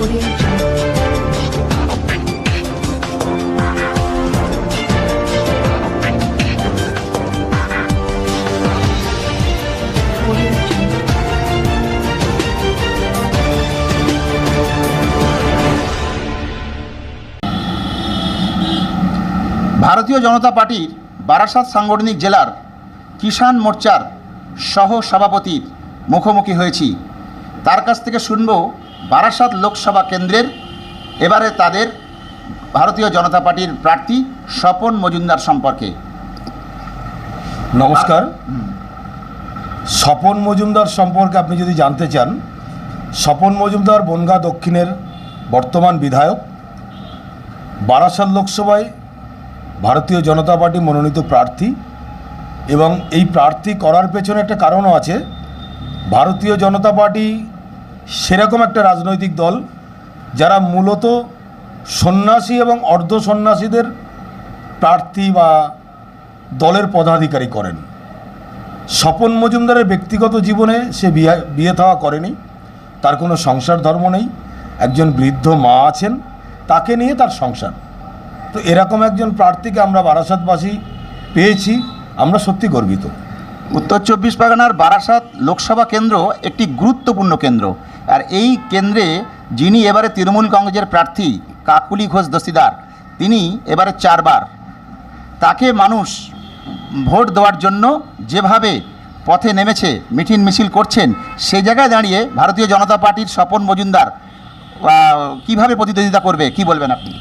ভারতীয় জনতা পার্টির বারাসাত সাংগঠনিক জেলার কিষাণ মোর্চার সহ সভাপতির মুখোমুখি হয়েছি। তার কাছ থেকে শুনব বারাসাত লোকসভা কেন্দ্রের এবারে তাদের ভারতীয় জনতা পার্টির প্রার্থী স্বপন মজুমদার সম্পর্কে। নমস্কার। স্বপন মজুমদার সম্পর্কে আপনি যদি জানতে চান স্বপন মজুমদার বনগাঁ দক্ষিণের বর্তমান বিধায়ক বারাসাত লোকসভায় ভারতীয় জনতা পার্টি মনোনীত প্রার্থী এবং এই প্রার্থী করার পেছনে একটা কারণও আছে। ভারতীয় জনতা পার্টি সেরকম একটা রাজনৈতিক দল যারা মূলত সন্ন্যাসী এবং অর্ধ সন্ন্যাসীদের প্রার্থী বা দলের পদাধিকারী করেন। স্বপন মজুমদারের ব্যক্তিগত জীবনে সে বিয়ে বিয়ে থাওয়া করেনি। তার কোনো সংসার ধর্ম নেই। একজন বৃদ্ধ মা আছেন। তাকে নিয়ে তার সংসার। তো এরকম একজন প্রার্থীকে আমরা বারাসাতবাসী পেয়েছি। আমরা সত্যি গর্বিত। উত্তর চব্বিশ পরগনার বারাসাত লোকসভা কেন্দ্র একটি গুরুত্বপূর্ণ কেন্দ্র। আর এই কেন্দ্রে যিনি এবারে তৃণমূল কংগ্রেসের প্রার্থী, কাকুলি ঘোষ দস্তিদার, তিনি এবারে চারবার। তাকে মানুষ ভোট দেওয়ার জন্য যেভাবে পথে নেমেছে, মিটিং মিছিল করছেন সেই জায়গায় দাঁড়িয়ে ভারতীয় জনতা পার্টির স্বপন মজুমদার কীভাবে প্রতিদ্বন্দ্বিতা করবে, কি বলবেন আপনি?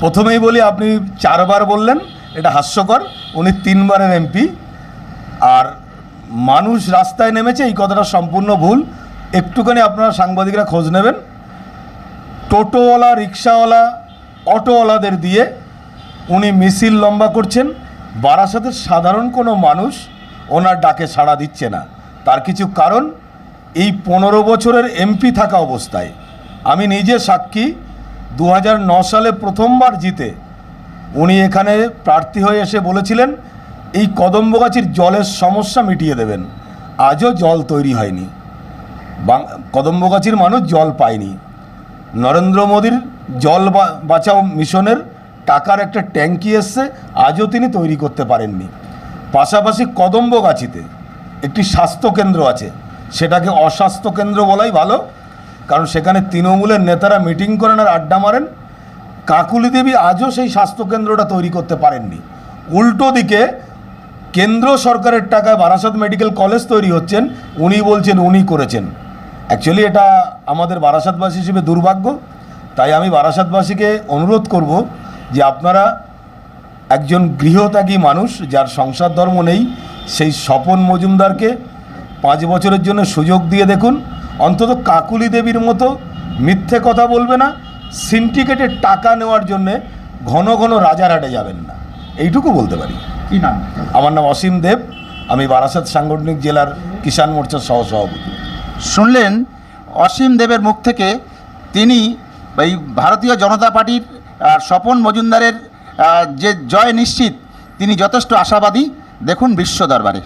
প্রথমেই বলি, আপনি চারবার বললেন, এটা হাস্যকর। উনি তিনবারের এমপি। আর মানুষ রাস্তায় নেমেছে, এই কথাটা সম্পূর্ণ ভুল। একটুখানি আপনারা সাংবাদিকরা খোঁজ নেবেন। টোটোওয়ালা, রিক্সাওয়ালা, অটোওয়ালাদের দিয়ে উনি মিছিল লম্বা করছেন। বারাসাতের সাধারণ কোনো মানুষ ওনার ডাকে সাড়া দিচ্ছে না। তার কিছু কারণ, এই পনেরো বছরের এমপি থাকা অবস্থায়। আমি নিজে সাক্ষী দু সালে প্রথমবার জিতে উনি এখানে প্রার্থী হয়ে এসে বলেছিলেন, এই কদম্বগাছির জলের সমস্যা মিটিয়ে দেবেন। আজও জল তৈরি হয়নি। কদম্বগাছির মানুষ জল পায়নি। নরেন্দ্র মোদীর জল বাঁচাও মিশনের টাকার একটা ট্যাঙ্কি এসছে, আজও তিনি তৈরি করতে পারেননি। পাশাপাশি কদম্বগাছিতে একটি স্বাস্থ্যকেন্দ্র আছে, সেটাকে অস্বাস্থ্য কেন্দ্র বলাই ভালো, কারণ সেখানে তৃণমূলের নেতারা মিটিং করেন আর আড্ডা মারেন। কাকুলি দেবী আজও সেই স্বাস্থ্যকেন্দ্রটা তৈরি করতে পারেননি। উল্টো দিকে কেন্দ্র সরকারের টাকায় বারাসাত মেডিকেল কলেজ তৈরি হচ্ছেন, উনি বলছেন উনি করেছেন। অ্যাকচুয়ালি এটা আমাদের বারাসাতবাসী হিসেবে দুর্ভাগ্য। তাই আমি বারাসাতবাসীকে অনুরোধ করব যে আপনারা একজন গৃহত্যাগী মানুষ যার সংসার ধর্ম নেই সেই স্বপন মজুমদারকে পাঁচ বছরের জন্য সুযোগ দিয়ে দেখুন। অন্তত কাকুলি দেবীর মতো মিথ্যে কথা বলবে না সিন্ডিকেটের টাকা নেওয়ার জন্যে ঘন ঘন রাজারহাটে যাবেন না। এইটুকু বলতে পারি। কি নাম? আমার নাম অসীম দেব। আমি বারাসাত সাংগঠনিক জেলার কিষাণ মোর্চার সহসভাপতি। শুনলেন, অসীম দেবের মুখ থেকে তিনি এই ভারতীয় জনতা পার্টির স্বপন মজুমদারের যে জয় নিশ্চিত, তিনি যথেষ্ট আশাবাদী। দেখুন বিশ্ব দরবারে।